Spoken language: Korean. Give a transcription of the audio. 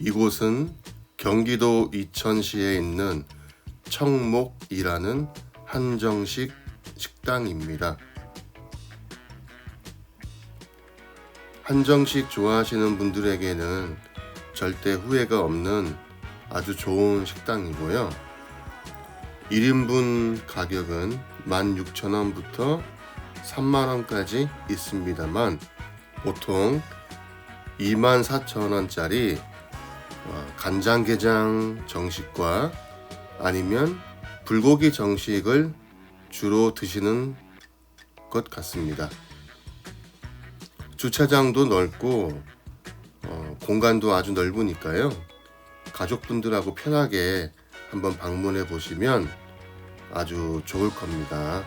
이곳은 경기도 이천시에 있는 청목이라는 한정식 식당입니다. 한정식 좋아하시는 분들에게는 절대 후회가 없는 아주 좋은 식당이고요. 1인분 가격은 16,000원부터 3만원까지 있습니다만 보통 24,000원짜리 어, 간장게장 정식과 아니면 불고기 정식을 주로 드시는 것 같습니다. 주차장도 넓고 어, 공간도 아주 넓으니까요. 가족분들하고 편하게 한번 방문해 보시면 아주 좋을 겁니다.